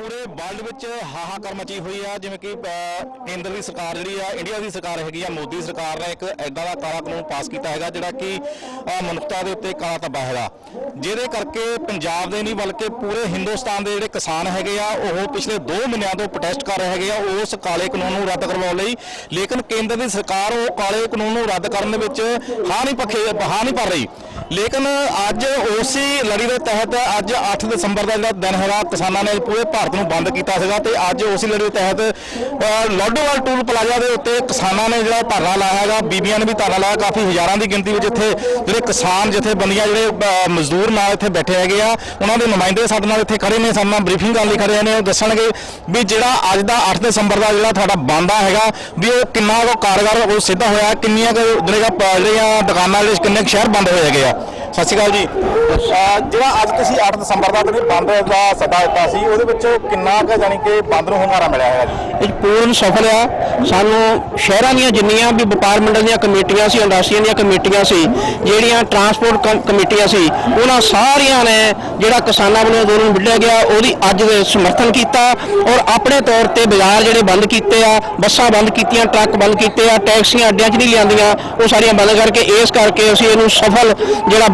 ਪੂਰੇ ਵਰਲਡ ਵਿੱਚ ਹਾਹਾਕਾਰ ਮਚੀ ਹੋਈ ਆ, ਜਿਵੇਂ ਕਿ ਕੇਂਦਰ ਦੀ ਸਰਕਾਰ ਜਿਹੜੀ ਆ ਇੰਡੀਆ ਦੀ ਸਰਕਾਰ ਹੈਗੀ ਆ, ਮੋਦੀ ਸਰਕਾਰ ਨੇ ਇੱਕ ਐਡਾ ਦਾ ਕਾਲਾ ਕਾਨੂੰਨ ਪਾਸ ਕੀਤਾ ਹੈਗਾ, ਜਿਹੜਾ ਕਿ ਮਨੁੱਖਤਾ ਦੇ ਉੱਤੇ ਕਾਲਾ ਧੱਬਾ ਹੈਗਾ। ਜਿਹਦੇ ਕਰਕੇ ਪੰਜਾਬ ਦੇ ਨਹੀਂ, ਬਲਕਿ ਪੂਰੇ ਹਿੰਦੁਸਤਾਨ ਦੇ ਜਿਹੜੇ ਕਿਸਾਨ ਹੈਗੇ ਆ, ਉਹ ਪਿਛਲੇ 2 ਮਹੀਨਿਆਂ ਤੋਂ ਪ੍ਰੋਟੈਸਟ ਕਰ ਰਹੇ ਹੈਗੇ ਆ, ਉਸ ਕਾਲੇ ਕਾਨੂੰਨ ਨੂੰ ਰੱਦ ਕਰਵਾਉਣ ਲਈ। ਲੇਕਿਨ ਕੇਂਦਰ ਦੀ ਸਰਕਾਰ ਉਹ ਕਾਲੇ ਕਾਨੂੰਨ ਨੂੰ ਰੱਦ ਕਰਨ ਦੇ ਵਿੱਚ ਹਾਂ ਨਹੀਂ ਪੱਖੇ, ਹਾਂ ਨਹੀਂ ਭਰ ਰਹੀ। ਲੇਕਿਨ ਅੱਜ ਉਸੇ ਲੜੀ ਦੇ ਤਹਿਤ ਅੱਜ 8 ਦਸੰਬਰ ਦਾ ਜਿਹੜਾ ਦਿਨ ਹੈਗਾ, ਕਿਸਾਨਾਂ ਨੇ ਪੂਰੇ ਭਾਰਤ ਨੂੰ ਬੰਦ ਕੀਤਾ ਸੀਗਾ ਤੇ ਅੱਜ ਉਸੇ ਲੜੀ ਦੇ ਤਹਿਤ ਲੋਡੋਵਾਲ ਟੂਲ ਪਲਾਜ਼ਾ ਦੇ ਉੱਤੇ ਕਿਸਾਨਾਂ ਨੇ ਜਿਹੜਾ ਧਰਨਾ ਲਾਇਆ ਹੈਗਾ, ਬੀਬੀਆਂ ਨੇ ਵੀ ਧਰਨਾ ਲਾਇਆ, ਕਾਫੀ ਹਜ਼ਾਰਾਂ ਦੀ ਗਿਣਤੀ ਵਿੱਚ ਇੱਥੇ ਜਿਹੜੇ ਕਿਸਾਨ ਜਥੇਬੰਦੀਆਂ ਜਿਹੜੇ ਮਜ਼ਦੂਰ ਨਾਲ ਇੱਥੇ ਬੈਠੇ ਹੈਗੇ ਆ, ਉਹਨਾਂ ਦੇ ਨੁਮਾਇੰਦੇ ਸਾਡੇ ਨਾਲ ਇੱਥੇ ਖੜੇ ਨੇ, ਸਾਡੇ ਨਾਲ ਬਰੀਫਿੰਗ ਕਰਨ ਲਈ ਖੜੇ ਨੇ, ਉਹ ਦੱਸਣਗੇ ਵੀ ਜਿਹੜਾ ਅੱਜ ਦਾ 8 ਦਸੰਬਰ ਦਾ ਜਿਹੜਾ ਤੁਹਾਡਾ ਬੰਦ ਹੈਗਾ, ਵੀ ਉਹ ਕਿੰਨਾ ਕੁ ਕਾਰਗਰ ਉਹ ਸਿੱਧਾ ਹੋਇਆ, ਕਿੰਨੀਆਂ ਕੁ ਜਿਹੜੀਆਂ ਪ- ਜਿਹੜੀਆਂ ਦੁਕਾਨਾਂ ਜਿਹੜੇ ਕਿੰਨੇ ਕੁ ਸ਼ਹਿਰ ਬੰਦ ਹੋਏ ਹੈਗੇ ਆ। Yeah. ਸਤਿ ਸ਼੍ਰੀ ਅਕਾਲ ਜੀ। ਜਿਹੜਾ ਅੱਜ ਤੁਸੀਂ 8 ਦਸੰਬਰ ਦਾ ਜਿਹੜੇ ਬੰਦ ਦਾ ਸੱਦਾ ਦਿੱਤਾ ਸੀ, ਉਹਦੇ ਵਿੱਚੋਂ ਕਿੰਨਾ ਕੁ ਜਾਨੀ ਕਿ ਬੰਦ ਨੂੰ ਹੁੰਗਾਰਾ ਮਿਲਿਆ ਹੈਗਾ ਜੀ? ਇਹ ਪੂਰਨ ਸਫਲ ਆ। ਸਾਨੂੰ ਸ਼ਹਿਰਾਂ ਦੀਆਂ ਜਿੰਨੀਆਂ ਵੀ ਵਪਾਰ ਮੰਡਲ ਦੀਆਂ ਕਮੇਟੀਆਂ ਸੀ, ਇੰਡਸਟਰੀਆਂ ਦੀਆਂ ਕਮੇਟੀਆਂ ਸੀ, ਜਿਹੜੀਆਂ ਟਰਾਂਸਪੋਰਟ ਕਮੇਟੀਆਂ ਸੀ, ਉਹਨਾਂ ਸਾਰੀਆਂ ਨੇ ਜਿਹੜਾ ਕਿਸਾਨਾਂ ਵੱਲੋਂ ਅੰਦੋਲਨ ਵਿੱਢਿਆ ਗਿਆ, ਉਹਦੀ ਅੱਜ ਸਮਰਥਨ ਕੀਤਾ ਔਰ ਆਪਣੇ ਤੌਰ ਤੇ ਬਾਜ਼ਾਰ ਜਿਹੜੇ ਬੰਦ ਕੀਤੇ ਆ, ਬੱਸਾਂ ਬੰਦ ਕੀਤੀਆਂ, ਟਰੱਕ ਬੰਦ ਕੀਤੇ ਆ, ਟੈਕਸੀਆਂ, ਅੱਡਿਆਂ 'ਚ ਨਹੀਂ ਲਿਆਂਦੀਆਂ, ਉਹ ਸਾਰੀਆਂ ਬੰਦ ਕਰਕੇ ਇਸ ਕਰਕੇ ਅਸੀਂ ਇਹਨੂੰ ਸਫਲ ਜਿਹੜਾ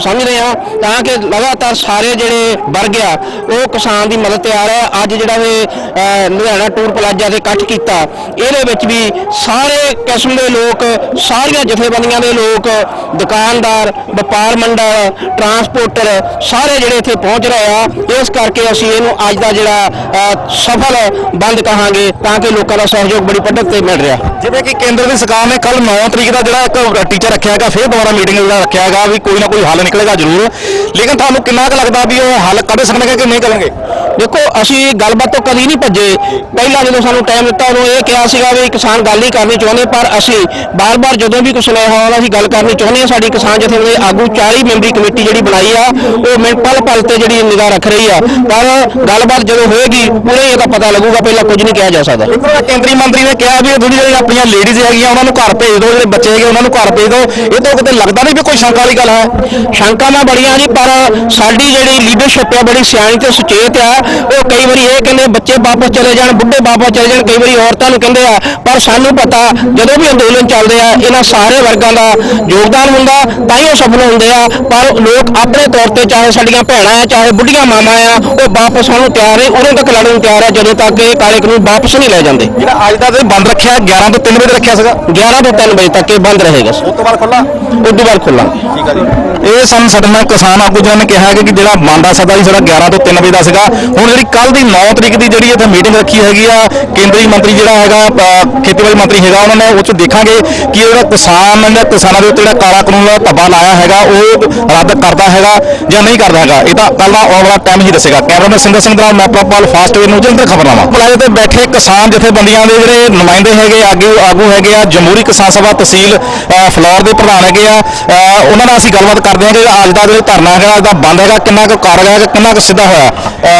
ਸਮਝ ਰਹੇ ਹਾਂ ਤਾਂ ਕਿ ਲਗਾਤਾਰ ਸਾਰੇ ਜਿਹੜੇ ਵਰਗ ਆ, ਉਹ ਕਿਸਾਨ ਦੀ ਮਦਦ ਤੇ ਆ ਰਿਹਾ ਅੱਜ ਜਿਹੜਾ ਇਹ ਲੁਧਿਆਣਾ ਟੂਰ ਪਲਾਜ਼ਾ ਤੇ ਇਕੱਠ ਕੀਤਾ, ਇਹਦੇ ਵਿੱਚ ਵੀ ਸਾਰੇ ਕਿਸਮ ਦੇ ਲੋਕ, ਸਾਰੀਆਂ ਜਥੇਬੰਦੀਆਂ ਦੇ ਲੋਕ, ਦੁਕਾਨਦਾਰ, ਵਪਾਰ ਮੰਡਲ ਟਰਾਂਸਪੋਰਟਰ ਸਾਰੇ ਜਿਹੜੇ ਇੱਥੇ ਪਹੁੰਚ ਰਹੇ ਆ, ਇਸ ਕਰਕੇ ਅਸੀਂ ਇਹਨੂੰ ਅੱਜ ਦਾ ਜਿਹੜਾ ਸਫਲ ਬੰਦ ਕਹਾਂਗੇ ਤਾਂ ਕਿ ਲੋਕਾਂ ਦਾ ਸਹਿਯੋਗ ਬੜੀ ਪੱਧਰ ਤੇ ਮਿਲ ਰਿਹਾ। ਜਿਵੇਂ ਕਿ ਕੇਂਦਰ ਦੀ ਸਰਕਾਰ ਨੇ ਕੱਲ 9 ਤਰੀਕ ਦਾ ਜਿਹੜਾ ਇੱਕ ਟੀਚਰ ਰੱਖਿਆ ਹੈਗਾ, ਫਿਰ ਦੁਬਾਰਾ ਮੀਟਿੰਗ ਜਿਹੜਾ ਰੱਖਿਆ ਹੈਗਾ ਵੀ ਕੋਈ ਨਾ ਕੋਈ ਹੱਲ ਨਿਕਲੇਗਾ ਜ਼ਰੂਰ। ਲੇਕਿਨ ਤੁਹਾਨੂੰ ਕਿੰਨਾ ਕੁ ਲੱਗਦਾ ਵੀ ਉਹ ਹੱਲ ਕੱਢ ਸਕਣਗੇ ਕਿ ਨਹੀਂ ਕਰਨਗੇ? ਦੇਖੋ, ਅਸੀਂ ਗੱਲਬਾਤ ਤੋਂ ਕਦੀ ਨਹੀਂ ਭੱਜੇ। ਪਹਿਲਾਂ ਜਦੋਂ ਸਾਨੂੰ ਟਾਈਮ ਦਿੱਤਾ, ਉਦੋਂ ਇਹ ਕਿਹਾ ਸੀਗਾ ਵੀ ਕਿਸਾਨ ਗੱਲ ਨਹੀਂ ਕਰਨੀ ਚਾਹੁੰਦੇ, ਪਰ ਅਸੀਂ ਬਾਰ-ਬਾਰ ਜਦੋਂ ਵੀ ਕੁਛ ਸੁਣਿਆ ਹੋਇਆ ਅਸੀਂ ਗੱਲ ਕਰਨੀ ਚਾਹੁੰਦੇ ਹਾਂ। ਸਾਡੀ ਕਿਸਾਨ ਜਥੇਬੰਦੀ ਆਗੂ 40 ਮੈਂਬਰੀ ਕਮੇਟੀ ਜਿਹੜੀ ਬਣਾਈ ਆ, ਉਹ ਮਿੰਟ ਪਲ ਪਲ ਤੇ ਜਿਹੜੀ ਨਿਗਾਹ ਰੱਖ ਰਹੀ ਆ। ਪਰ ਗੱਲਬਾਤ ਜਦੋਂ ਹੋਏਗੀ ਪੂਰੇ ਇਹਦਾ ਪਤਾ ਲੱਗੂਗਾ, ਪਹਿਲਾਂ ਕੁਝ ਨਹੀਂ ਕਿਹਾ ਜਾ ਸਕਦਾ। ਕੇਂਦਰੀ ਮੰਤਰੀ ਨੇ ਕਿਹਾ ਵੀ ਥੋੜੀ ਜਿਹੜੀ ਆਪਣੀਆਂ ਲੇਡੀਜ਼ ਹੈਗੀਆਂ, ਉਹਨਾਂ ਨੂੰ ਘਰ ਭੇਜ ਦਿਓ, ਜਿਹੜੇ ਬੱਚੇ ਹੈਗੇ, ਉਹਨਾਂ ਨੂੰ ਘਰ ਭੇਜ ਦਿਓ। ਇਹ ਤਾਂ ਕਿਤੇ ਲੱਗਦਾ ਨਹੀਂ ਵੀ ਕੋਈ ਸ਼ੰਕਾ ਵਾਲੀ ਗੱਲ ਹੈ। ਸ਼ੰਕਾਵਾਂ ਬੜੀਆਂ ਜੀ ਪਰ ਸਾਡੀ ਜਿਹੜੀ ਲੀਡਰਸ਼ਿਪ ਆ ਬੜੀ ਸਿਆਣੀ ਤੇ ਸੁਚੇਤ ਆ। ਉਹ ਕਈ ਵਾਰੀ ਇਹ ਕਹਿੰਦੇ ਬੱਚੇ ਵਾਪਸ ਚਲੇ ਜਾਣ ਬੁੱਢੇ ਵਾਪਸ ਚਲੇ ਜਾਣ ਕਈ ਵਾਰੀ ਔਰਤਾਂ ਨੂੰ ਕਹਿੰਦੇ ਆ। ਪਰ ਸਾਨੂੰ ਪਤਾ ਜਦੋਂ ਵੀ ਅੰਦੋਲਨ ਚੱਲਦੇ ਆ ਇਹਨਾਂ ਸਾਰੇ ਵਰਗਾਂ ਦਾ ਯੋਗਦਾਨ ਹੁੰਦਾ ਤਾਂ ਹੀ ਉਹ ਸਫਲ ਹੁੰਦੇ ਆ। ਪਰ ਲੋਕ ਆਪਣੇ ਤੌਰ ਤੇ ਚਾਹੇ ਸਾਡੀਆਂ ਭੈਣਾਂ ਆ ਚਾਹੇ ਬੁੱਢੀਆਂ ਮਾਵਾਂ ਆ ਉਹ ਵਾਪਸ ਆਉਣ ਨੂੰ ਤਿਆਰ ਹੈ ਉਦੋਂ ਤੱਕ ਲੜਨ ਨੂੰ ਤਿਆਰ ਆ ਜਦੋਂ ਤੱਕ ਇਹ ਕਾਲੇ ਕਾਨੂੰਨ ਵਾਪਸ ਨਹੀਂ ਲੈ ਜਾਂਦੇ। ਜਿਹੜਾ ਅੱਜ ਦਾ ਦਿਨ ਬੰਦ ਰੱਖਿਆ 11 ਤੋਂ 3 ਵਜੇ ਰੱਖਿਆ ਸੀਗਾ? 11 ਤੋਂ 3 ਵਜੇ ਤੱਕ ਇਹ ਬੰਦ ਰਹੇਗਾ। ਉਸ ਤੋਂ ਬਾਅਦ ਖੁੱਲਾ ਉਦੋਂ ਬਾਅਦ ਖੁੱਲਾਂਗੇ ਠੀਕ ਹੈ ਜੀ। ਇਹ ਸਾਨੂੰ ਸਾਡੇ ਨਾਲ ਕਿਸਾਨ ਆਗੂ ਜੀ ਨੇ ਕਿਹਾ ਹੈ ਕਿ ਜਿਹੜਾ ਬੰਦਾ ਸਦਾ ਜੀ ਸਾਡਾ 11 ਤੋਂ 3 ਵਜੇ ਦਾ ਸੀਗਾ ਹੁਣ ਜਿਹੜੀ ਕੱਲ ਦੀ 9 ਤਰੀਕ ਦੀ ਜਿਹੜੀ ਇੱਥੇ ਮੀਟਿੰਗ ਰੱਖੀ ਹੈਗੀ ਆ ਕੇਂਦਰੀ ਮੰਤਰੀ ਜਿਹੜਾ ਹੈਗਾ ਖੇਤੀਬਾੜੀ ਮੰਤਰੀ ਹੈਗਾ ਉਹਨਾਂ ਨੇ ਉਹ ਚ ਦੇਖਾਂਗੇ ਕਿ ਜਿਹੜਾ ਕਿਸਾਨ ਜਾਂ ਕਿਸਾਨਾਂ ਦੇ ਉੱਤੇ ਜਿਹੜਾ ਕਾਲਾ ਕਾਨੂੰਨ ਦਾ ਧੱਬਾ ਲਾਇਆ ਹੈਗਾ ਉਹ ਰੱਦ ਕਰਦਾ ਹੈਗਾ ਜਾਂ ਨਹੀਂ ਕਰਦਾ ਹੈਗਾ ਇਹ ਤਾਂ ਕੱਲ ਦਾ ਆਉਣ ਵਾਲਾ ਟਾਈਮ ਹੀ ਦੱਸੇਗਾ। ਕੈਮਰਾਮੈਨ ਸਿੰਦਰ ਸਿੰਘ ਦਾ ਮੈਂ ਪ੍ਰੋਪਾਲ ਫਾਸਟ ਵੇ ਨਿਊਜ਼ ਅੰਦਰ ਖਬਰਨਾਮਾ ਪਲਾਜ਼ੇ ਤੇ ਬੈਠੇ ਕਿਸਾਨ ਜਥੇਬੰਦੀਆਂ ਦੇ ਜਿਹੜੇ ਨੁਮਾਇੰਦੇ ਹੈਗੇ ਆਗੂ ਆਗੂ ਹੈਗੇ ਆ ਜਮਹੂਰੀ ਕਿਸਾਨ ਸਭਾ ਤਹਿਸੀਲ ਅ, ਫਲੋਰ ਦੇ ਪ੍ਰਧਾਨ ਹੈਗੇ ਆ ਉਹਨਾਂ ਨਾਲ ਅਸੀਂ ਗੱਲਬਾਤ ਕਰਦੇ ਹਾਂ ਕਿ ਅੱਜ ਦਾ ਜਿਹੜਾ ਧਰਨਾ ਹੈਗਾ ਦਾ ਬੰਦ ਹੈਗਾ ਕਿੰਨਾ ਕੁ ਕਾਰਗਰ ਹੈਗਾ ਕਿੰਨਾ ਕੁ ਸਿੱਧਾ ਹੋਇਆ?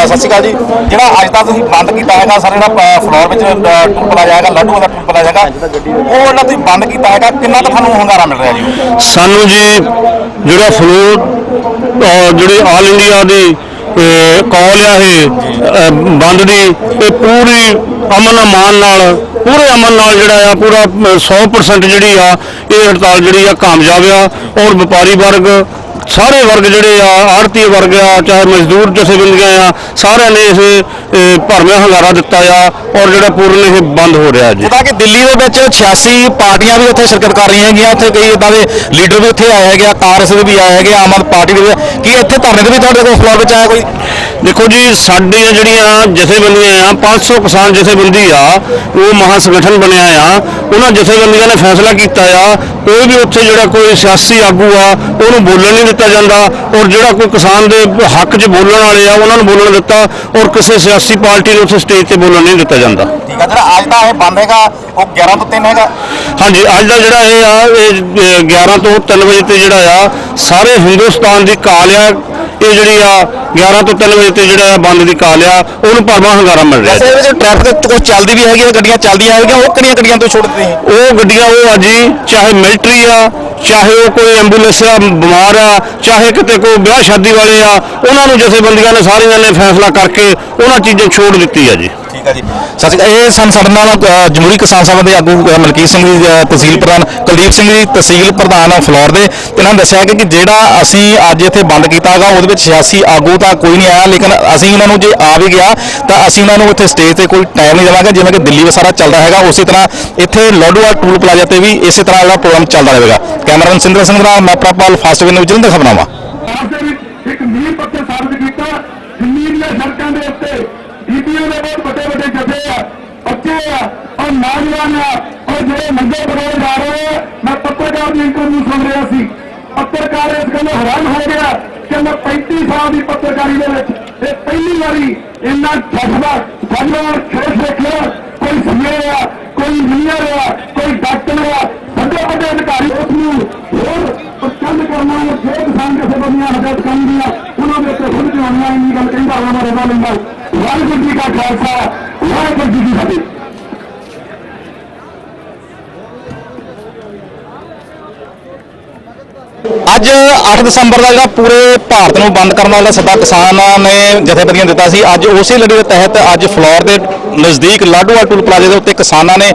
ਸਤਿ ਸ਼੍ਰੀ ਅਕਾਲ ਜੀ। ਜਿਹੜਾ ਅੱਜ ਦਾ ਤੁਸੀਂ ਬੰਦ ਕੀਤਾ ਹੈਗਾ ਸਰ ਜਿਹੜਾ ਫਲੋਰ ਵਿੱਚ ਟੂਲ ਪਲਾਜ਼ਾ ਹੈਗਾ ਲੱਡੂ ਦਾ ਟੂਲ ਪਲਾਜ਼ਾ ਹੈਗਾ ਉਹ ਜਿਹੜਾ ਤੁਸੀਂ ਬੰਦ ਕੀਤਾ ਹੈਗਾ ਕਿੰਨਾ ਕੁ ਤੁਹਾਨੂੰ ਹੰਗਾਰਾ ਮਿਲ ਰਿਹਾ ਜੀ? ਸਾਨੂੰ ਜੀ ਜਿਹੜਾ ਫਲੋ ਜਿਹੜੀ ਆਲ ਇੰਡੀਆ ਦੀ ਕਾਲ ਆ ਇਹ ਬੰਦ ਦੀ ਇਹ ਪੂਰੀ ਅਮਨ ਅਮਾਨ ਨਾਲ ਪੂਰੇ ਅਮਨ ਨਾਲ ਜਿਹੜਾ ਆ ਪੂਰਾ ਅਹ, 100% ਜਿਹੜੀ ਆ ਇਹ ਹੜਤਾਲ ਜਿਹੜੀ ਆ ਕਾਮਯਾਬ ਆ। ਔਰ ਵਪਾਰੀ ਵਰਗ ਸਾਰੇ ਵਰਗ ਜਿਹੜੇ ਆ ਆੜਤੀ ਵਰਗ ਆ ਚਾਹੇ ਮਜ਼ਦੂਰ ਜਥੇਬੰਦੀਆਂ ਆ ਸਾਰਿਆਂ ਨੇ ਇਸ ਅਹ, ਭਰਮਿਆ ਹੰਗਾਰਾ ਦਿੱਤਾ ਆ ਔਰ ਜਿਹੜਾ ਪੂਰਨ ਇਹ ਬੰਦ ਹੋ ਰਿਹਾ ਜੀ ਜਿੱਦਾਂ ਕਿ ਦਿੱਲੀ ਦੇ ਵਿੱਚ 86 ਪਾਰਟੀਆਂ ਵੀ ਉੱਥੇ ਸ਼ਿਰਕਤ ਕਰ ਰਹੀਆਂ ਹੈਗੀਆਂ ਉੱਥੇ ਕਈ ਇਦਾਂ ਦੇ ਲੀਡਰ ਵੀ ਉੱਥੇ ਆਏ ਹੈਗੇ ਆ ਕਾਂਗਰਸ ਦੇ ਵੀ ਆਏ ਹੈਗੇ ਆਮ ਆਦਮੀ ਪਾਰਟੀ ਦੇ ਵੀ ਕੀ ਇੱਥੇ ਧਰਨੇ ਤੇ ਵੀ ਤੁਹਾਡੇ ਕੋਲ ਫਲੋਰ ਵਿੱਚ ਆਇਆ ਕੋਈ? ਦੇਖੋ ਜੀ ਸਾਡੀਆਂ ਜਿਹੜੀਆਂ ਜਥੇਬੰਦੀਆਂ ਆ 500 ਕਿਸਾਨ ਜਥੇਬੰਦੀ ਆ ਉਹ ਮਹਾ ਸੰਗਠਨ ਬਣਿਆ ਆ। ਉਹਨਾਂ ਜਥੇਬੰਦੀਆਂ ਨੇ ਫੈਸਲਾ ਕੀਤਾ ਆ ਕੋਈ ਵੀ ਉੱਥੇ ਜਿਹੜਾ ਕੋਈ ਸਿਆਸੀ ਆਗੂ ਆ ਉਹਨੂੰ ਬੋਲਣ ਨਹੀਂ ਦਿੱਤਾ ਜਾਂਦਾ। ਔਰ ਜਿਹੜਾ ਕੋਈ ਕਿਸਾਨ ਦੇ ਹੱਕ 'ਚ ਬੋਲਣ ਵਾਲੇ ਆ ਉਹਨਾਂ ਨੂੰ ਬੋਲਣ ਦਿੱਤਾ। ਔਰ ਕਿਸੇ ਸਿਆਸੀ ਪਾਰਟੀ ਨੂੰ ਉੱਥੇ ਸਟੇਜ ਤੇ ਬੋਲਣ ਨਹੀਂ ਦਿੱਤਾ ਜਾਂਦਾ। ਠੀਕ ਆ ਜਿਹੜਾ ਅੱਜ ਦਾ ਇਹ ਬੰਦ ਹੈਗਾ ਉਹ 11 ਤੋਂ 3 ਹੈਗਾ? ਹਾਂਜੀ ਅੱਜ ਦਾ ਜਿਹੜਾ ਇਹ ਆ ਇਹ ਅਹ, 11 ਤੋਂ 3 ਵਜੇ ਤੇ ਜਿਹੜਾ ਆ ਸਾਰੇ ਹਿੰਦੁਸਤਾਨ ਦੀ ਕਾਲ ਆ ਤੇ ਜਿਹੜੀ ਆ 11 ਤੋਂ 3 ਵਜੇ ਤੇ ਜਿਹੜਾ ਬੰਦ ਦੀ ਕਾਲ ਆ ਉਹਨੂੰ ਭਰਵਾਂ ਹੰਗਾਰਾ ਮਿਲ ਰਿਹਾ ਵਿੱਚ ਟ੍ਰੈਫਿਕ ਕੁਝ ਚੱਲਦੀ ਵੀ ਹੈਗੀ ਹੈ ਗੱਡੀਆਂ ਚੱਲਦੀਆਂ ਹੈਗੀਆਂ ਉਹ ਕਿਹੜੀਆਂ ਗੱਡੀਆਂ ਤੋਂ ਦਿੱਤੀਆਂ ਉਹ ਗੱਡੀਆਂ ਉਹ ਆ ਜੀ ਚਾਹੇ ਮਿਲਟਰੀ ਆ ਚਾਹੇ ਉਹ ਕੋਈ ਐਂਬੂਲੈਂਸ ਆ ਬਿਮਾਰ ਆ ਚਾਹੇ ਕਿਤੇ ਕੋਈ ਵਿਆਹ ਸ਼ਾਦੀ ਵਾਲੇ ਆ ਉਹਨਾਂ ਨੂੰ ਜਥੇਬੰਦੀਆਂ ਨੇ ਸਾਰੀਆਂ ਨੇ ਫੈਸਲਾ ਕਰਕੇ ਉਹਨਾਂ ਚੀਜ਼ਾਂ ਛੋੜ ਦਿੱਤੀ ਆ ਜੀ। ਠੀਕ ਹੈ ਜੀ। ਸਤਿ ਸ਼੍ਰੀ ਅਕਾਲ। ਇਹ ਸਨ ਸਾਡੇ ਨਾਲ ਅ, ਜਮਹੂਰੀ ਕਿਸਾਨ ਸਭਾ ਦੇ ਆਗੂ ਅ, ਮਲਕੀਤ ਸਿੰਘ ਜੀ ਅ, ਤਹਿਸੀਲ ਪ੍ਰਧਾਨ ਕੁਲਦੀਪ ਸਿੰਘ ਜੀ ਤਹਿਸੀਲ ਪ੍ਰਧਾਨ ਫਲੋਰ ਦੇ। ਤੇ ਇਹਨਾਂ ਨੇ ਦੱਸਿਆ ਕਿ ਕਿ ਜਿਹੜਾ ਅਸੀਂ ਅੱਜ ਇੱਥੇ ਬੰਦ ਕੀਤਾ ਹੈਗਾ ਉਹਦੇ ਵਿੱਚ ਸਿਆਸੀ ਆਗੂ ਤਾਂ ਕੋਈ ਨਹੀਂ ਆਇਆ ਲੇਕਿਨ ਅਸੀਂ ਉਹਨਾਂ ਨੂੰ ਜੇ ਆ ਵੀ ਗਿਆ ਤਾਂ ਅਸੀਂ ਉਹਨਾਂ ਨੂੰ ਇੱਥੇ ਸਟੇਜ ਤੇ ਕੋਈ ਟਾਈਮ ਨਹੀਂ ਦੇਵਾਂਗੇ ਜਿਵੇਂ ਕਿ ਦਿੱਲੀ ਵਿੱਚ ਸਾਰਾ ਚੱਲਦਾ ਹੈਗਾ ਉਸੇ ਤਰ੍ਹਾਂ ਇੱਥੇ ਲੋਡੂਆ ਟੂਲ ਪਲਾਜ਼ਾ ਤੇ ਵੀ ਇਸੇ ਤਰ੍ਹਾਂ ਜਿਹੜਾ ਪ੍ਰੋਗਰਾਮ ਚੱਲਦਾ ਰਹੇਗਾ। ਕੈਮਰਾਮੈਨ ਸਿੰਦਰ ਸਿੰਘ ਦਾ, ਮੈਂ ਫਾਸਟ ਵੇ ਨਿਊਜ਼ ਜਲੰਧਰ ਖਬਰਨਾਮਾ ਦੇ ਵਿੱਚ ਇੱਕ ਨੀਂਹ ਪੱਥਰ ਸਾਬਤ ਕੀਤਾ। ਦਿੱਲੀ ਦੀਆਂ ਸੜਕਾਂ ਦੇ ਉੱਤੇ ਬੀਬੀਆਂ ਦੇ ਬਹੁਤ ਵੱਡੇ ਵੱਡੇ ਜਥੇ ਆ, ਬੱਚੇ ਆ, ਔਰ ਨੌਜਵਾਨ ਆ, ਔਰ ਜਿਹੜੇ ਮੰਗੇ ਬਰੋੜ ਜਾ ਰਹੇ ਆ, ਮੈਂ ਪੱਤਰਕਾਰ ਦੀ ਇੰਟਰਵਿਊ ਸੁਣ ਰਿਹਾ ਸੀ। ਪੱਤਰਕਾਰ ਇਸ ਗੱਲੋਂ ਹੈਰਾਨ ਹੋ ਗਿਆ ਕਿ ਮੈਂ 35 ਸਾਲ ਦੀ ਪੱਤਰਕਾਰੀ ਦੇ ਵਿੱਚ ਇਹ ਪਹਿਲੀ ਵਾਰੀ ਇੰਨਾ ਜਜ਼ਬਾ ਜਜ਼ਬਾ ਖੇਸ ਦੇਖਿਆ ਕੋਈ ਸੀਏ ਆ ਕੋਈ ਇੰਜੀਨੀਅਰ ਆ ਕੋਈ ਡਾਕਟਰ ਆ ਵੱਡੇ ਵੱਡੇ ਅਧਿਕਾਰੀ ਉਸ ਨੂੰ ਹੋਰ ਪਸੰਦ ਕਰਨਾ ਉਹ ਜੋ ਕਿਸਾਨ ਜਥੇਬੰਦੀਆਂ ਹਦਾਇਤ ਕਰਨਗੀਆਂ ਉਹਨਾਂ ਦੇ ਉੱਤੇ ਖੁਦ ਜਵਾਨੀਆਂ ਇੰਨੀ ਗੱਲ ਕਹਿੰਦਾ ਉਹਨਾਂ ਰਜ਼ਾ ਲੈਂਦਾ ਵਾਹਿਗੁਰੂ ਜੀ ਕਾ ਖਾਲਸਾ, ਵਾਹਿਗੁਰੂ ਜੀ ਕੀ ਫਤਿਹ। ਅੱਜ 8 ਦਸੰਬਰ ਦਾ ਜਿਹੜਾ ਪੂਰੇ ਭਾਰਤ ਨੂੰ ਬੰਦ ਕਰਨ ਵਾਲਾ ਸੱਦਾ ਕਿਸਾਨਾਂ ਨੇ ਜਥੇਬੰਦੀਆਂ ਦਿੱਤਾ ਸੀ। ਅੱਜ ਉਸੇ ਲੜੀ ਦੇ ਤਹਿਤ ਅੱਜ ਫਲੋਰ ਦੇ ਨਜ਼ਦੀਕ ਲਾਡੂਆ ਟੂਲ ਪਲਾਜ਼ੇ ਦੇ ਉੱਤੇ ਕਿਸਾਨਾਂ ਨੇ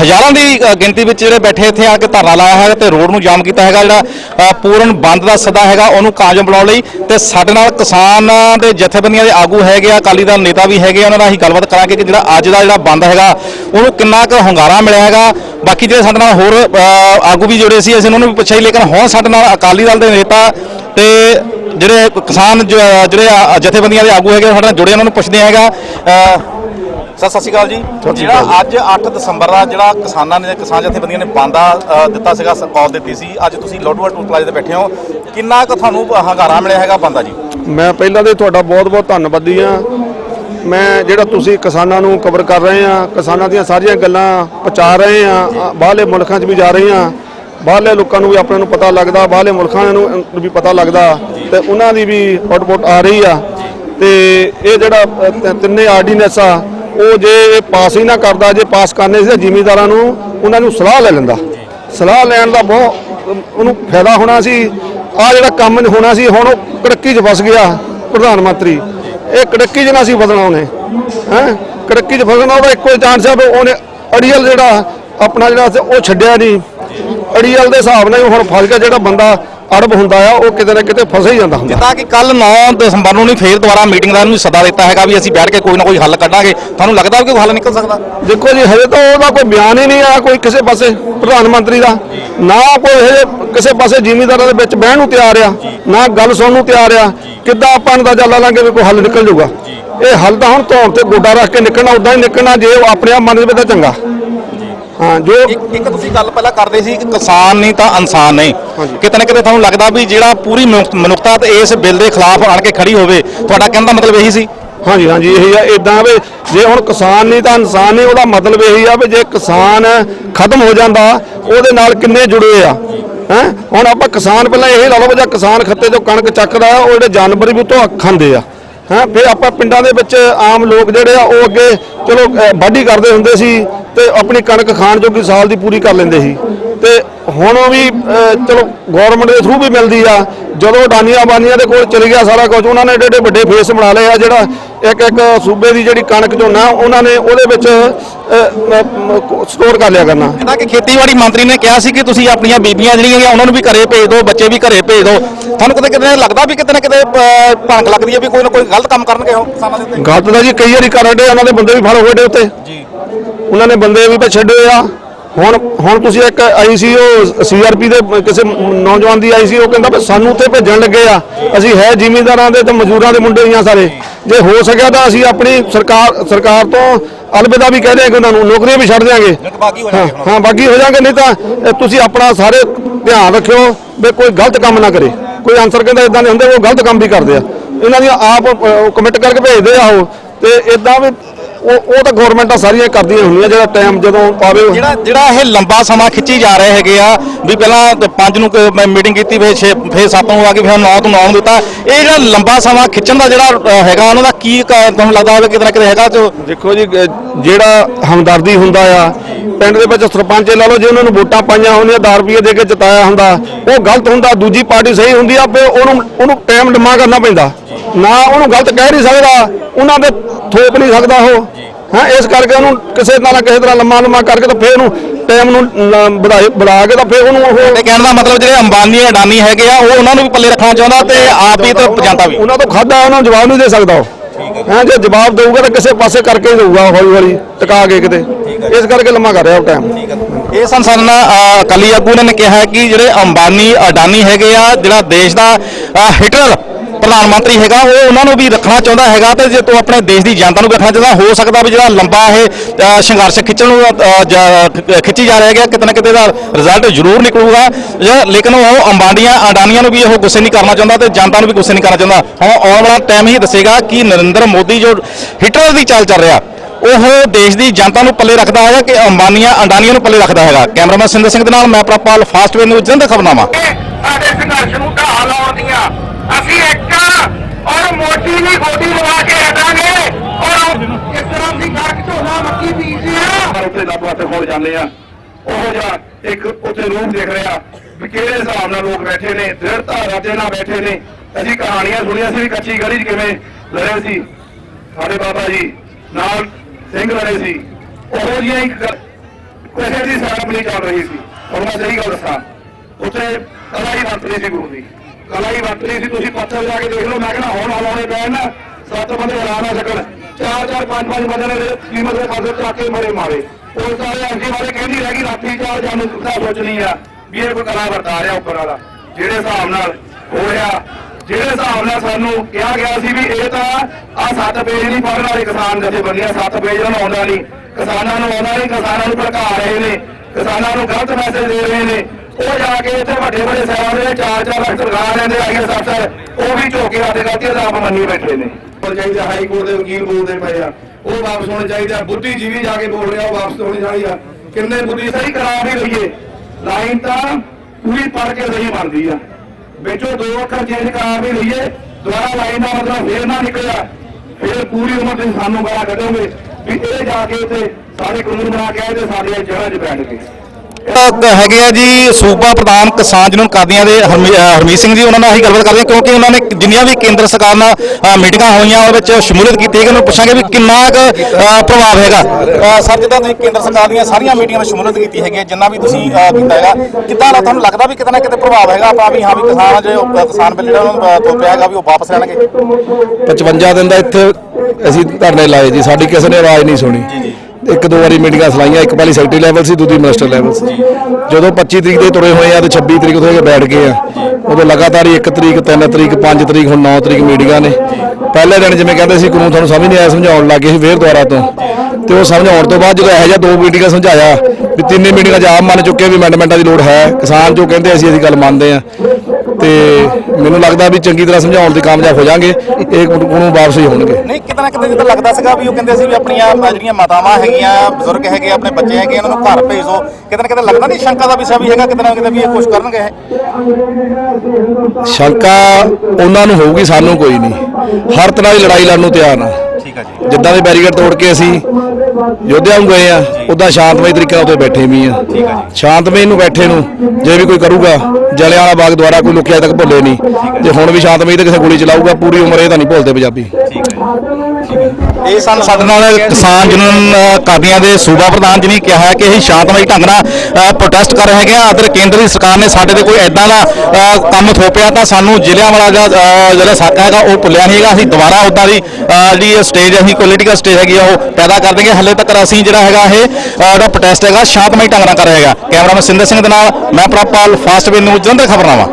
ਹਜ਼ਾਰਾਂ ਦੀ ਗਿਣਤੀ ਵਿੱਚ ਜਿਹੜੇ ਬੈਠੇ ਇੱਥੇ ਆ ਕੇ ਧਰਨਾ ਲਾਇਆ ਹੈ ਤੇ ਰੋਡ ਨੂੰ ਜਾਮ ਕੀਤਾ ਹੈਗਾ ਜਿਹੜਾ ਪੂਰਨ ਬੰਦ ਦਾ ਸੱਦਾ ਹੈਗਾ ਉਹਨੂੰ ਕਾਮਯਾਬ ਬਣਾਉਣ ਲਈ ਤੇ ਸਾਡੇ ਨਾਲ ਕਿਸਾਨਾਂ ਦੇ ਜਥੇਬੰਦੀਆਂ ਦੇ ਆਗੂ ਹੈਗੇ ਆ, ਅਕਾਲੀ ਦਲ ਨੇਤਾ ਵੀ ਹੈਗੇ ਉਹਨਾਂ ਨਾਲ ਅਸੀਂ ਗੱਲਬਾਤ ਕਰਾਂਗੇ ਕਿ ਜਿਹੜਾ ਅੱਜ ਦਾ ਜਿਹੜਾ ਬੰਦ ਹੈਗਾ, ਉਹਨੂੰ ਕਿੰਨਾ ਕੁ ਹੁੰਗਾਰਾ ਮਿਲਿਆ ਹੈਗਾ। ਬਾਕੀ ਜਿਹੜੇ ਸਾਡੇ ਨਾਲ ਹੋਰ ਆਗੂ ਵੀ ਜੁੜੇ ਸੀ ਅਸੀਂ ਉਹਨਾਂ ਨੂੰ ਵੀ ਪੁੱਛਿਆ ਲੇਕਿਨ ਹੁਣ ਸਾਡੇ ਨਾਲ ਅਕਾਲੀ ਦਲ ਦੇ ਨੇਤਾ ਤੇ ਜਿਹੜੇ ਕਿਸਾਨ ਜਿਹੜੇ ਜਥੇਬੰਦੀਆਂ ਦੇ ਆਗੂ ਹੈਗੇ ਸਾਡੇ ਨਾਲ ਜੁੜੇ ਉਹਨਾਂ ਨੂੰ ਪੁੱਛਦੇ ਹੈਗਾ ਸਰ ਸਤਿ ਸ਼੍ਰੀ ਅਕਾਲ ਜੀ। ਜਿਹੜਾ ਅੱਜ 8 ਦਸੰਬਰ ਦਾ ਜਿਹੜਾ ਕਿਸਾਨਾਂ ਨੇ ਕਿਸਾਨ ਜਥੇਬੰਦੀਆਂ ਨੇ ਬੰਦਾ ਦਿੱਤਾ ਸੀਗਾ ਕਾਲ ਦਿੱਤੀ ਸੀ ਅੱਜ ਤੁਸੀਂ ਲੋਡੂਆ ਟੂਲ ਪਲਾਜ਼ੇ ਤੇ ਬੈਠੇ ਹੋ ਕਿੰਨਾ ਕੁ ਤੁਹਾਨੂੰ ਹੰਗਾਰਾ ਮਿਲਿਆ ਹੈਗਾ ਬੰਦਾ ਜੀ? ਮੈਂ ਪਹਿਲਾਂ ਤੇ ਤੁਹਾਡਾ ਬਹੁਤ-ਬਹੁਤ ਧੰਨਵਾਦੀ ਆ ਮੈਂ ਜਿਹੜਾ ਤੁਸੀਂ ਕਿਸਾਨਾਂ ਨੂੰ ਕਵਰ ਕਰ ਰਹੇ ਆ ਕਿਸਾਨਾਂ ਦੀਆਂ ਸਾਰੀਆਂ ਗੱਲਾਂ ਪਹੁੰਚਾ ਰਹੇ ਆ ਬਾਹਰਲੇ ਮੁਲਕਾਂ 'ਚ ਵੀ ਜਾ ਰਹੇ ਆ ਬਾਹਰਲੇ ਲੋਕਾਂ ਨੂੰ ਵੀ ਆਪਣੇ ਨੂੰ ਪਤਾ ਲੱਗਦਾ, ਬਾਹਰਲੇ ਮੁਲਕਾਂ ਨੂੰ ਵੀ ਪਤਾ ਲੱਗਦਾ ਤੇ ਉਹਨਾਂ ਦੀ ਵੀ ਆਊਟਪੁੱਟ ਆ ਰਹੀ ਆ। ਤੇ ਇਹ ਜਿਹੜਾ ਤਿੰਨੇ ਆਰਡੀਨੈਂਸ ਆ, ਉਹ ਜੇ ਪਾਸ ਹੀ ਨਾ ਕਰਦਾ, ਜੇ ਪਾਸ ਕਰਨੇ ਸੀ ਤਾਂ ਜ਼ਿਮੀਂਦਾਰਾਂ ਨੂੰ, ਉਹਨਾਂ ਨੂੰ ਸਲਾਹ ਲੈ ਲੈਂਦਾ। ਸਲਾਹ ਲੈਣ ਦਾ ਬਹੁਤ ਉਹਨੂੰ ਫਾਇਦਾ ਹੋਣਾ ਸੀ। ਆ ਜਿਹੜਾ ਕੰਮ ਹੋਣਾ ਸੀ, ਹੁਣ ਉਹ ਕੜਕੀ 'ਚ ਫਸ ਗਿਆ, ਪ੍ਰਧਾਨ ਮੰਤਰੀ। ਇਹ ਕੜੱਕੀ 'ਚ ਨਾ ਸੀ ਫਸਣਾ ਉਹਨੇ, ਹੈ? ਕੜੱਕੀ 'ਚ ਫਸਣਾ ਉਹਦਾ ਇੱਕੋ ਹੀ ਚਾਂਸ ਆ, ਵੀ ਉਹਨੇ ਅੜੀਅਲ ਜਿਹੜਾ ਆਪਣਾ ਜਿਹੜਾ ਉਹ ਛੱਡਿਆ ਨਹੀਂ। ਅੜੀਅਲ ਦੇ ਹਿਸਾਬ ਨਾਲ ਹੀ ਹੁਣ ਫਸ ਗਿਆ ਜਿਹੜਾ ਬੰਦਾ ਅੜਬ ਹੁੰਦਾ ਆ ਉਹ ਕਿਤੇ ਨਾ ਕਿਤੇ ਫਸ ਹੀ ਜਾਂਦਾ ਹੁੰਦਾ। ਜਿੱਦਾਂ ਕਿ ਕੱਲ 9 ਦਸੰਬਰ ਨੂੰ ਨਹੀਂ ਫੇਰ ਦੁਬਾਰਾ ਮੀਟਿੰਗ ਦਾ ਇਹਨੂੰ ਸੱਦਾ ਦਿੱਤਾ ਹੈਗਾ ਵੀ ਅਸੀਂ ਬੈਠ ਕੇ ਕੋਈ ਨਾ ਕੋਈ ਹੱਲ ਕੱਢਾਂਗੇ। ਤੁਹਾਨੂੰ ਲੱਗਦਾ ਵੀ ਕੋਈ ਹੱਲ ਨਿਕਲ ਸਕਦਾ? ਦੇਖੋ ਜੀ ਹਜੇ ਤਾਂ ਉਹਦਾ ਕੋਈ ਬਿਆਨ ਹੀ ਨਹੀਂ ਆਇਆ ਕੋਈ ਕਿਸੇ ਪਾਸੇ ਪ੍ਰਧਾਨ ਮੰਤਰੀ ਦਾ। ਨਾ ਕੋਈ ਹਜੇ ਕਿਸੇ ਪਾਸੇ ਜ਼ਿਮੀਂਦਾਰਾਂ ਦੇ ਵਿੱਚ ਬਹਿਣ ਨੂੰ ਤਿਆਰ ਆ ਨਾ ਗੱਲ ਸੁਣਨ ਨੂੰ ਤਿਆਰ ਆ। ਕਿੱਦਾਂ ਆਪਾਂ ਅੰਦਾਜ਼ਾ ਲਾ ਲਾਂਗੇ ਵੀ ਕੋਈ ਹੱਲ ਨਿਕਲ ਜਾਊਗਾ? ਇਹ ਹੱਲ ਤਾਂ ਹੁਣ ਧੌਣ ਤੇ ਗੋਡਾ ਰੱਖ ਕੇ ਨਿਕਲਣਾ ਉਦਾਂ ਹੀ ਨਿਕਲਣਾ ਜੇ ਉਹ ਆਪਣੇ ਆਪ ਮੰਨ ਜਵੇ ਤਾਂ ਚੰਗਾ। ਹਾਂ ਜੋ ਇੱਕ ਇੱਕ ਤੁਸੀਂ ਗੱਲ ਪਹਿਲਾਂ ਕਰਦੇ ਸੀ ਕਿ ਕਿਸਾਨ ਨਹੀਂ ਤਾਂ ਇਨਸਾਨ ਨਹੀਂ। ਕਿਤੇ ਨਾ ਕਿਤੇ ਤੁਹਾਨੂੰ ਲੱਗਦਾ ਵੀ ਜਿਹੜਾ ਪੂਰੀ ਮਨੁੱਖ- ਮਨੁੱਖਤਾ ਤੇ ਇਸ ਬਿੱਲ ਦੇ ਖਿਲਾਫ ਆਣ ਕੇ ਖੜੀ ਹੋਵੇ ਤੁਹਾਡਾ ਕਹਿਣ ਦਾ ਮਤਲਬ ਇਹੀ ਸੀ? ਹਾਂਜੀ ਹਾਂਜੀ ਇਹੀ ਆ ਇਦਾਂ ਵੀ ਜੇ ਹੁਣ ਕਿਸਾਨ ਨਹੀਂ ਤਾਂ ਇਨਸਾਨ ਨਹੀਂ ਉਹਦਾ ਮਤਲਬ ਇਹੀ ਆ ਵੀ ਜੇ ਕਿਸਾਨ ਖਤਮ ਹੋ ਜਾਂਦਾ ਉਹਦੇ ਨਾਲ ਕਿੰਨੇ ਜੁੜੇ ਆ? ਹੈ? ਹੁਣ ਆਪਾਂ ਕਿਸਾਨ ਪਹਿਲਾਂ ਇਹ ਲਾ ਲਓ ਵੀ ਜੇ ਕਿਸਾਨ ਖੱਤੇ ਚੋਂ ਕਣਕ ਚੱਕਦਾ ਉਹ ਜਿਹੜੇ ਜਾਨਵਰ ਵੀ ਉਤੋਂ ਖਾਂਦੇ ਆ। ਹੈ? ਫਿਰ ਆਪਾਂ ਪਿੰਡਾਂ ਦੇ ਵਿੱਚ ਆਮ ਲੋਕ ਜਿਹੜੇ ਆ ਉਹ ਅੱਗੇ ਚਲੋ ਅਹ, ਵਾਢੀ ਕਰਦੇ ਹੁੰਦੇ ਸੀ ਤੇ ਆਪਣੀ ਕਣਕ ਖਾਣ ਜੋਗੀ ਸਾਲ ਦੀ ਪੂਰੀ ਕਰ ਲੈਂਦੇ ਸੀ। ਤੇ ਹੁਣ ਉਹ ਵੀ ਚਲੋ ਗਵਰਨਮੈਂਟ ਦੇ ਥਰੂ ਵੀ ਮਿਲਦੀ ਆ। ਜਦੋਂ ਅਡਾਨੀਆਂ ਬਾਨੀਆਂ ਦੇ ਕੋਲ ਚਲੇ ਗਿਆ ਸਾਰਾ ਕੁਝ ਉਹਨਾਂ ਨੇ ਏਡੇ ਏਡੇ ਵੱਡੇ ਫੇਸ ਬਣਾ ਲਏ ਆ ਜਿਹੜਾ ਇੱਕ ਇੱਕ ਸੂਬੇ ਦੀ ਜਿਹੜੀ ਕਣਕ ਝੋਨਾ ਉਹਨਾਂ ਨੇ ਉਹਦੇ ਵਿੱਚ ਸਟੋਰ ਕਰ ਲਿਆ ਕਰਨਾ। ਜਿੱਦਾਂ ਕਿ ਖੇਤੀਬਾੜੀ ਮੰਤਰੀ ਨੇ ਕਿਹਾ ਸੀ ਕਿ ਤੁਸੀਂ ਆਪਣੀਆਂ ਬੀਬੀਆਂ ਜਿਹੜੀਆਂ ਉਹਨਾਂ ਨੂੰ ਵੀ ਘਰੇ ਭੇਜ ਦਿਓ ਬੱਚੇ ਵੀ ਘਰੇ ਭੇਜ ਦਿਓ। ਤੁਹਾਨੂੰ ਕਿਤੇ ਕਿਤੇ ਲੱਗਦਾ ਵੀ ਕਿਤੇ ਨਾ ਕਿਤੇ ਭਣਕ ਲੱਗਦੀ ਹੈ ਵੀ ਕੋਈ ਨਾ ਕੋਈ ਗਲਤ ਕੰਮ ਕਰਨਗੇ ਉਹ ਕਿਸਾਨਾਂ ਦੇ ਉੱਤੇ ਗਲਤ ਦਾ ਜੀ ਕਈ ਵਾਰੀ ਕਰ ਰਹੇ ਉਹਨਾਂ ਦੇ ਬੰਦੇ ਵੀ ਫੜ ਹੋਏ ਡੇ ਉੱਤੇ। ਜੀ। ਉਹਨਾਂ ਨੇ ਬੰਦੇ ਵੀ ਤਾਂ ਛੱਡੇ ਆ। ਹੁਣ ਹੁਣ ਤੁਸੀਂ ਇੱਕ ਆਈ ਸੀ ਉਹ ਸੀਆਰਪੀ ਦੇ ਕਿਸੇ ਨੌਜਵਾਨ ਦੀ ਆਈ ਸੀ ਉਹ ਕਹਿੰਦਾ ਵੀ ਸਾਨੂੰ ਉੱਥੇ ਭੇਜਣ ਲੱਗੇ ਆ। ਅਸੀਂ ਹੈ ਜ਼ਿਮੀਂਦਾਰਾਂ ਦੇ ਤੇ ਮਜ਼ਦੂਰਾਂ ਦੇ ਮੁੰਡੇ ਹੀ ਆ ਸਾਰੇ। ਜੇ ਹੋ ਸਕਿਆ ਤਾਂ ਅਸੀਂ ਆਪਣੀ ਸਰਕਾਰ ਸਰਕਾਰ ਤੋਂ ਅਲਵਿਦਾ ਵੀ ਕਹਿ ਦਿਆਂਗੇ ਉਹਨਾਂ ਨੂੰ ਨੌਕਰੀਆਂ ਵੀ ਛੱਡ ਦਿਆਂਗੇ। ਬਾਗੀ ਹੋ ਬਾਕੀ ਹੋ ਜਾਣਗੇ ਨਹੀਂ ਤਾਂ ਤੁਸੀਂ ਆਪਣਾ ਸਾਰੇ ਧਿਆਨ ਰੱਖਿਓ ਵੀ ਕੋਈ ਗਲਤ ਕੰਮ ਨਾ ਕਰੇ। ਕੋਈ ਆਨਸਰ ਕਹਿੰਦਾ ਇਦਾਂ ਦੇ ਹੁੰਦੇ ਉਹ ਗਲਤ ਕੰਮ ਵੀ ਕਰਦੇ ਆ। ਇਹਨਾਂ ਦੀਆਂ ਆਪ ਕਮਿਟ ਕਰਕੇ ਭੇਜਦੇ ਆ ਉਹ। ਤੇ ਇਦਾਂ ਵੀ ਉਹ ਉਹ ਤਾਂ ਗਵਰਨਮੈਂਟਾਂ ਸਾਰੀਆਂ ਕਰਦੀਆਂ ਹੁੰਦੀਆਂ ਜਿਹੜਾ ਟਾਈਮ ਜਦੋਂ ਪਾਵੇ ਜਿਹੜਾ ਜਿਹੜਾ ਇਹ ਲੰਬਾ ਸਮਾਂ ਖਿੱਚੀ ਜਾ ਰਹੇ ਹੈਗੇ ਆ ਵੀ ਪਹਿਲਾਂ 5 ਨੂੰ ਮੀਟਿੰਗ ਕੀਤੀ ਫਿਰ 6 ਫਿਰ 7 ਨੂੰ ਆ ਕੇ ਫਿਰ 9 ਤੋਂ 9 ਨੂੰ ਦਿੱਤਾ। ਇਹ ਜਿਹੜਾ ਲੰਬਾ ਸਮਾਂ ਖਿੱਚਣ ਦਾ ਜਿਹੜਾ ਹੈਗਾ ਉਹਨਾਂ ਦਾ ਕੀ ਤੁਹਾਨੂੰ ਲੱਗਦਾ ਹੋਵੇ ਕਿਤੇ ਨਾ ਕਿਤੇ ਹੈਗਾ ਜੋ ਦੇਖੋ ਜੀ ਜਿਹੜਾ ਹਮਦਰਦੀ ਹੁੰਦਾ ਆ ਪਿੰਡ ਦੇ ਵਿੱਚ ਸਰਪੰਚ ਲਾ ਲਓ ਜੇ ਉਹਨਾਂ ਨੂੰ ਵੋਟਾਂ ਪਾਈਆਂ ਹੁੰਦੀਆਂ 10 ਰੁਪਏ ਦੇ ਕੇ ਜਿਤਾਇਆ ਹੁੰਦਾ ਉਹ ਗਲਤ ਹੁੰਦਾ ਦੂਜੀ ਪਾਰਟੀ ਸਹੀ ਹੁੰਦੀ ਆ ਫਿਰ ਉਹਨੂੰ ਉਹਨੂੰ ਟਾਈਮ ਡਮਾ ਕਰਨਾ ਪੈਂਦਾ। ਨਾ ਉਹਨੂੰ ਗਲਤ ਕਹਿ ਨਹੀਂ ਸਕਦਾ ਉਹਨਾਂ ਦੇ ਥੋਪ ਨਹੀਂ ਸਕਦਾ ਉਹ। ਹਾਂ ਇਸ ਕਰਕੇ ਉਹਨੂੰ ਕਿਸੇ ਤਰ੍ਹਾਂ ਕਿਸੇ ਤਰ੍ਹਾਂ ਲੰਮਾ ਲੰਮਾ ਕਰਕੇ ਤਾਂ ਫਿਰ ਉਹਨੂੰ ਟਾਈਮ ਨੂੰ ਵਧਾਏ ਵਧਾ ਕੇ ਤਾਂ ਫਿਰ ਉਹਨੂੰ ਉਹ ਤੇ ਕਹਿਣ ਦਾ ਮਤਲਬ ਜਿਹੜੇ ਅੰਬਾਨੀ ਅਡਾਨੀ ਹੈਗੇ ਆ ਉਹ ਉਹਨਾਂ ਨੂੰ ਵੀ ਪੱਲੇ ਰੱਖਣਾ ਚਾਹੁੰਦਾ ਤੇ ਆਪ ਹੀ ਤੇ ਜਨਤਾ ਵੀ। ਉਹਨਾਂ ਤੋਂ ਖਾਦਾ ਉਹਨਾਂ ਨੂੰ ਜਵਾਬ ਨਹੀਂ ਦੇ ਸਕਦਾ ਉਹ। ਹਾਂ ਜੇ। ਜਵਾਬ ਦੇਊਗਾ ਤਾਂ ਕਿਸੇ ਪਾਸੇ ਕਰਕੇ ਹੀ ਦੇਊਗਾ ਹੌਲੀ ਹੌਲੀ ਟਿਕਾ ਕੇ ਕਿਤੇ। ਇਸ ਕਰਕੇ ਲੰਮਾ ਕਰ ਰਿਹਾ ਉਹ ਟਾਈਮ ਇਹ ਅ, ਅਕਾਲੀ ਆਗੂ ਨੇ ਕਿਹਾ ਕਿ ਜਿਹੜੇ ਅੰਬਾਨੀ ਅਡਾਨੀ ਹੈਗੇ ਆ ਜਿਹੜਾ ਦੇਸ਼ ਦਾ ਹਿਟਲਰ ਪ੍ਰਧਾਨ ਮੰਤਰੀ ਹੈਗਾ, ਉਹ ਉਹਨਾਂ ਨੂੰ ਵੀ ਰੱਖਣਾ ਚਾਹੁੰਦਾ ਹੈਗਾ ਤੇ ਜੇ ਤੂੰ ਆਪਣੇ ਦੇਸ਼ ਦੀ ਜਨਤਾ ਨੂੰ ਵੀ ਰੱਖਣਾ ਚਾਹੁੰਦਾ, ਹੋ ਸਕਦਾ ਵੀ ਜਿਹੜਾ ਲੰਬਾ ਇਹ ਸੰਘਰਸ਼ ਖਿੱਚਣ ਨੂੰ ਖਿੱਚੀ ਜਾ ਰਿਹਾ ਹੈਗਾ, ਕਿਤੇ ਨਾ ਕਿਤੇ ਦਾ ਰਿਜ਼ਲਟ ਜ਼ਰੂਰ ਨਿਕਲੂਗਾ। ਲੇਕਿਨ ਉਹ ਅੰਬਾਨੀਆਂ, ਅਡਾਨੀਆਂ ਨੂੰ ਵੀ ਉਹ ਗੁੱਸੇ ਨਹੀਂ ਕਰਨਾ ਚਾਹੁੰਦਾ ਤੇ ਜਨਤਾ ਨੂੰ ਵੀ ਗੁੱਸੇ ਨਹੀਂ ਕਰਨਾ ਚਾਹੁੰਦਾ। ਹੁਣ ਆਉਣ ਵਾਲਾ ਟਾਈਮ ਹੀ ਦੱਸੇਗਾ ਕਿ ਨਰਿੰਦਰ ਮੋਦੀ ਜੋ ਹਿਟਲਰ ਦੀ ਚਾਲ ਚੱਲ ਰਿਹਾ, ਉਹ ਦੇਸ਼ ਦੀ ਜਨਤਾ ਨੂੰ ਪੱਲੇ ਰੱਖਦਾ ਹੈਗਾ ਕਿ ਅੰਬਾਨੀਆਂ, ਅੰਡਾਨੀਆਂ ਨੂੰ ਪੱਲੇ ਰੱਖਦਾ ਹੈਗਾ। ਕੈਮਰਾਮੈਨ ਸਿੰਦਰ ਸਿੰਘ ਦੇ ਨਾਲ, ਮੈਂ ਪ੍ਰਪਾਲ ਫਾਸਟਵੇ ਨਿਊਜ਼ ਜਲੰਧਰ ਖਬਰਨਾਮਾ। ਸਾਡੇ ਸੰਘਰਸ਼ ਨੂੰ ਢਾਹ ਲਾਉਣ ਦੀਆਂ ਅਸੀਂ ਇੱਕ ਔਰ ਮੋਦੀ ਦੀ ਗੋਦੀ ਲਵਾ ਕੇ ਹਟਾਂਗੇ ਔਰ ਇਸ ਤਰ੍ਹਾਂ ਦੀ ਕਣਕ ਝੋਨਾ ਮੱਕੀ ਬੀਜਦੇ ਆ। ਪਰ ਉੱਥੇ ਲੱਭ ਵਾਸਤੇ ਹੋ ਜਾਂਦੇ ਆ। ਉਹ ਜਿਹਾ ਇੱਕ ਉੱਥੇ ਰੂਪ ਦੇਖ ਰਿਹਾ। ਵੀ ਕਿਹੜੇ ਹਿਸਾਬ ਨਾਲ ਲੋਕ ਬੈਠੇ ਨੇ, ਦ੍ਰਿੜਤਾ ਰਾਜੇ ਨਾਲ ਬੈਠੇ ਨੇ। ਅਸੀਂ ਕਹਾਣੀਆਂ ਸੁਣੀਆਂ ਸੀ ਵੀ ਕੱਚੀ ਗਲੀ 'ਚ ਕਿਵੇਂ ਲੜੇ ਸੀ। ਸਾਡੇ ਬਾਬਾ ਜੀ ਨਾਲ ਸਿੰਘ ਲੜੇ ਸੀ। ਉਹ ਜਿਹੀਆਂ ਇੱਕ ਕਿਸੇ ਦੀ ਸਾੜਪ ਨਹੀਂ ਚੱਲ ਰਹੀ ਸੀ। ਹੁਣ ਮੈਂ ਸਹੀ ਗੱਲ ਦੱਸਾਂ। ਉੱਥੇ ਕਲਾ ਹੀ ਵਰਤਦੀ ਸੀ ਗੁਰੂ ਦੀ ਕਲਾ ਹੀ ਵਰਤਦੀ ਸੀ, ਤੁਸੀਂ ਪੱਥਰ ਜਾ ਕੇ ਦੇਖ ਲਓ, ਮੈਂ ਕਹਿੰਦਾ ਹੁਣ ਹਲਾਉਣੇ ਪੈਣ ਨਾ। ਸੱਤ ਬੰਦੇ ਹਰਾ ਨਾ ਸਕਣ ਚਾਰ ਚਾਰ, ਪੰਜ ਪੰਜ ਬੰਦੇ ਨੇ ਕੀਮਤ ਦੇ ਪਾਸੇ ਚੱਕ ਮਰੇ ਮਾਰੇ। ਉਹ ਸਾਰੇ ਅੱਗੇ ਵਾਲੇ ਕਹਿੰਦੀ ਰਹਿ ਗਈ ਰਾਤੀ ਚਾਰ ਜਾਨੂੰ ਕੁੱਤਾ ਸੋਚਣੀ ਆ। ਵੀ ਇਹ ਕੋਈ ਕਲਾ ਵਰਤਾ ਰਿਹਾ ਉੱਪਰ ਵਾਲਾ। ਜਿਹੜੇ ਹਿਸਾਬ ਨਾਲ ਹੋ ਰਿਹਾ, ਜਿਹੜੇ ਹਿਸਾਬ ਨਾਲ ਸਾਨੂੰ ਕਿਹਾ ਗਿਆ ਸੀ ਵੀ ਇਹ ਤਾਂ ਆ ਸੱਤ ਪੇਜ ਨਹੀਂ ਪੜ੍ਹਨ ਵਾਲੇ ਕਿਸਾਨ ਜਥੇਬੰਦੀਆਂ ਸੱਤ ਪੇਜ ਨੂੰ ਆਉਂਦਾ ਨਹੀਂ। ਕਿਸਾਨਾਂ ਨੂੰ ਆਉਂਦਾ ਨਹੀਂ, ਕਿਸਾਨਾਂ ਨੂੰ ਭੜਕਾ ਰਹੇ ਨੇ। ਕਿਸਾਨਾਂ ਨੂੰ ਗਲਤ ਮੈਸੇਜ ਦੇ ਰਹੇ ਨੇ। ਉਹ ਜਾ ਕੇ ਇੱਥੇ ਵੱਡੇ ਵੱਡੇ ਸਾਹਿਬਾਨ ਦੇ 4-4 ਲੱਖ ਸਰਕਾਰ ਲੈਂਦੇ ਆਈਐਸ ਅਫਸਰ ਉਹ ਵੀ ਝੋਕੇ ਆਦੇ ਗਲਤੀ ਦਾ ਆਪ ਮੰਨੀ ਬੈਠੇ ਨੇ। ਹੋਣਾ ਚਾਹੀਦਾ ਹਾਈ ਕੋਰਟ ਦੇ ਵਕੀਲ ਬੋਲਦੇ ਪਏ ਆ। ਉਹ ਵਾਪਸ ਹੋਣੇ ਚਾਹੀਦੇ ਬੁੱਧੀਜੀਵੀ ਜਾ ਕੇ ਬੋਲ ਰਿਹਾ, ਉਹ ਵਾਪਸ ਹੋਣੇ ਚਾਹੀਦੇ ਆ। ਕਿੰਨੇ ਬੁੱਧੀ ਸਹੀ ਕਰਾ ਵੀ ਲਈਏ। ਲਾਈਨ ਤਾਂ ਪੂਰੀ ਪੜ ਕੇ ਸਹੀ ਬਣਦੀ ਆ। ਵਿੱਚੋਂ ਦੋ ਅੱਖਰ ਚੇਂਜ ਕਰਾ ਵੀ ਲਈਏ। ਦੁਬਾਰਾ ਲਾਈਨ ਦਾ ਮਤਲਬ ਫੇਰ ਨਾ ਨਿਕਲਿਆ। ਫਿਰ ਪੂਰੀ ਉਮਰ ਤੇ ਸਾਨੂੰ ਗਾਲਾਂ ਕੱਢੋਗੇ ਵੀ ਇਹ ਜਾ ਕੇ ਉੱਥੇ ਸਾਰੇ ਕਾਨੂੰਨ ਬਣਾ ਕੇ ਆਏ ਤੇ ਸਾਡੇ ਜਗ੍ਹਾ 'ਚ ਬੈਠ ਗਏ। ਹੈਗੇ ਆ ਜੀ ਸੂਬਾ ਪ੍ਰਧਾਨ ਕਿਸਾਨ ਯੂਨੀਅਨ ਕਾਦੀਆਂ ਦੇ ਹਰਮੀਤ ਸਿੰਘ ਜੀ ਉਹਨਾਂ ਨਾਲ ਅਸੀਂ ਗੱਲਬਾਤ ਕਰਦੇ ਹਾਂ ਕਿਉਂਕਿ ਉਹਨਾਂ ਨੇ ਜਿੰਨੀਆਂ ਵੀ ਕੇਂਦਰ ਸਰਕਾਰ ਨਾਲ ਮੀਟਿੰਗਾਂ ਹੋਈਆਂ ਉਹਦੇ ਵਿੱਚ ਸ਼ਮੂਲੀਅਤ ਕੀਤੀ ਹੈ ਕਿ ਉਹਨਾਂ ਪੁੱਛਾਂਗੇ ਵੀ ਕਿੰਨਾ ਕੁ ਪ੍ਰਭਾਵ ਹੈਗਾ। ਸਰ ਜਿੱਦਾਂ ਤੁਸੀਂ ਕੇਂਦਰ ਸਰਕਾਰ ਦੀਆਂ ਸਾਰੀਆਂ ਮੀਟਿੰਗਾਂ ਵਿੱਚ ਸ਼ਮੂਲੀਅਤ ਕੀਤੀ ਹੈਗੀ ਹੈ ਜਿੰਨਾ ਵੀ ਤੁਸੀਂ ਕੀਤਾ ਹੈਗਾ ਕਿੱਦਾਂ ਦਾ ਤੁਹਾਨੂੰ ਲੱਗਦਾ ਵੀ ਕਿਤੇ ਨਾ ਕਿਤੇ ਪ੍ਰਭਾਵ ਹੈਗਾ? ਆਪਾਂ ਵੀ ਹਾਂ ਵੀ ਕਿਸਾਨ ਜੋ ਕਿਸਾਨ ਬਿੱਲ ਜਿਹੜਾ ਉਹਨਾਂ ਨੂੰ ਤੋਪਿਆ ਹੈਗਾ ਵੀ ਉਹ ਵਾਪਸ ਲੈਣਗੇ? 55 ਦਿਨ ਦਾ ਇੱਥੇ ਅਸੀਂ ਧਰਨੇ ਲਾਏ ਜੀ ਸਾਡੀ ਕਿਸੇ ਨੇ ਆਵਾਜ਼ ਨਹੀਂ ਸੁਣੀ। ਇੱਕ ਦੋ ਵਾਰੀ ਮੀਟਿੰਗਾਂ ਸਲਾਈਆਂ, ਇੱਕ ਪਹਿਲੀ ਸੈਕਟਰੀ ਲੈਵਲ ਸੀ, ਦੂਜੀ ਮਿਨਿਸਟਰ ਲੈਵਲ ਸੀ। ਜਦੋਂ 25 ਤਰੀਕ ਦੇ ਤੁਰੇ ਹੋਏ ਆ ਤੇ 26 ਤਰੀਕ ਤੋਂ ਇਹ ਬੈਠ ਗਏ ਆ। ਉਦੋਂ ਲਗਾਤਾਰ ਹੀ 1 ਤਰੀਕ 3 ਤਰੀਕ 5 ਤਰੀਕ, ਹੁਣ 9 ਤਰੀਕ ਮੀਟਿੰਗਾਂ ਨੇ। ਪਹਿਲੇ ਦਿਨ ਜਿਵੇਂ ਕਹਿੰਦੇ ਸੀ ਕਾਨੂੰਨ ਤੁਹਾਨੂੰ ਸਮਝ ਨਹੀਂ ਆਇਆ, ਸਮਝਾਉਣ ਲੱਗੇ ਸੀ ਫੇਰ ਦੁਬਾਰਾ ਤੋਂ। ਤੇ ਉਹ ਸਮਝਾਉਣ ਤੋਂ ਬਾਅਦ ਜਦੋਂ ਇਹੋ ਜਿਹਾ ਦੋ ਮੀਟਿੰਗਾਂ ਸਮਝਾਇਆ, ਵੀ ਤਿੰਨੇ ਮੀਟਿੰਗਾਂ 'ਚ ਆਪ ਮੰਨ ਚੁੱਕੇ ਵੀ ਅਮੈਂਡਮੈਂਟਾਂ ਦੀ ਲੋੜ ਹੈ। ਕਿਸਾਨ ਜੋ ਕਹਿੰਦੇ ਅਸੀਂ ਇਹਦੀ ਗੱਲ ਮੰਨਦੇ ਆ। ਤੇ ਮੈਨੂੰ ਲੱਗਦਾ ਵੀ ਚੰਗੀ ਤਰ੍ਹਾਂ ਸਮਝਾਉਣ ਦੀ ਕਾਮਯਾਬ ਹੋ ਜਾਾਂਗੇ ਇਹ ਕਾਨੂੰਨ ਵਾਪਸ ਹੀ ਹੋਣਗੇ। ਨਹੀਂ ਕਿਤੇ ਨਾ ਕਿਤੇ ਜਿੱਦਾਂ ਲੱਗਦਾ ਸੀਗਾ ਵੀ ਉਹ ਕਹਿੰਦੇ ਸੀ ਵੀ ਆਪਣੀਆਂ ਜਿਹੜੀਆਂ ਮਾਤਾਵਾਂ ਹੈਗੀਆਂ ਬਜ਼ੁਰਗ ਹੈਗੇ ਆਪਣੇ ਬੱਚੇ ਹੈਗੇ ਇਹਨਾਂ ਨੂੰ ਘਰ ਭੇਜ। ਦਿਓ ਕਿਤੇ ਨਾ ਕਿਤੇ ਲੱਗਦਾ ਨਹੀਂ ਸ਼ੰਕਾ ਦਾ ਵਿਸ਼ਾ ਵੀ ਹੈਗਾ ਕਿਤੇ ਨਾ ਕਿਤੇ ਵੀ ਇਹ ਕੁਝ ਕਰਨਗੇ ਸ਼ੰਕਾ ਉਹਨਾਂ ਨੂੰ ਹੋਊਗੀ ਸਾਨੂੰ ਕੋਈ ਨਹੀਂ। ਹਰ ਤਰ੍ਹਾਂ ਦੀ ਲੜਾਈ ਲੜਨ ਨੂੰ ਤਿਆਰ ਆ। ਠੀਕ ਹੈ ਜੀ। ਜਿੱਦਾਂ ਦੇ ਬੈਰੀਕੇਡ ਤੋੜ ਕੇ ਅਸੀਂ ਯੋਧਿਆਂ ਨੂੰ ਗਏ ਆ ਉਦਾਂ ਸ਼ਾਂਤਮਈ ਤਰੀਕੇ ਨਾਲ ਉੱਥੇ ਬੈਠੇ ਵੀ ਆ। ਸ਼ਾਂਤਮਈ ਨੂੰ ਬੈਠੇ ਨੂੰ ਜੇ ਵੀ ਕੋਈ ਕਰੂਗਾ ਜਲਿਆਂਵਾਲਾ ਬਾਗ ਦੁਆਰਾ ਕੋਈ ਲੋਕੀ ਅਜੇ ਤੱਕ ਭੁੱਲੇ ਨਹੀਂ। ਤੇ ਹੁਣ ਵੀ ਸ਼ਾਂਤਮਈ ਤੇ ਕਿਸੇ ਗੋਲੀ ਚਲਾਊਗਾ ਪੂਰੀ ਉਮਰ ਇਹ ਤਾਂ ਨਹੀਂ ਭੁੱਲਦੇ ਪੰਜਾਬੀ। ਇਹ ਸਨ ਸਾਡੇ ਨਾਲ ਕਿਸਾਨ ਯੂਨੀਅਨ ਕਾਦੀਆਂ ਦੇ ਸੂਬਾ ਪ੍ਰਧਾਨ ਜੀ ਨੇ ਕਿਹਾ ਹੈ ਕਿ ਅਸੀਂ ਸ਼ਾਂਤਮਈ ਢੰਗ ਨਾਲ ਪ੍ਰੋਟੈਸਟ ਕਰ ਰਹੇ ਹੈਗੇ ਆ ਅਦਰ ਕੇਂਦਰੀ ਸਰਕਾਰ ਨੇ ਸਾਡੇ ਤੇ ਕੋਈ ਐਦਾਂ ਦਾ ਕੰਮ ਥੋਪਿਆ ਤਾਂ ਸਾਨੂੰ ਜ਼ਿਲ੍ਹਿਆਂ ਵਾਲਾ ਜਿਹੜਾ ਸਾਕਾ ਹੈਗਾ ਉਹ ਭੁੱਲਿਆ ਨਹੀਂ ਹੈਗਾ। ਅਸੀਂ ਦੁਬਾਰਾ ਉਦਾਂ ਦੀ ਜਿਹੜੀ ਸਟੇਜ ਅਸੀਂ ਪੋਲੀਟੀਕਲ ਸਟੇਜ ਹੈਗੀ ਆ, ਉਹ ਪੈਦਾ ਕਰ ਦੇਂਗੇ ਹੱਲੇ ਤੱਕ ਅਸੀਂ ਜਿਹੜਾ ਹੈਗਾ ਇਹ ਜਿਹੜਾ ਪ੍ਰੋਟੈਸਟ ਹੈਗਾ, ਸ਼ਾਂਤਮਈ ਢੰਗ ਨਾਲ ਕਰ ਰਿਹਾ ਹੈਗਾ ਕੈਮਰਾਮੈਨ ਸਿੰਦਰ ਸਿੰਘ ਦੇ ਨਾਲ, ਮੈਂ Prabhpal, fast way news, Jalandhar ਖਬਰਨਾਮਾ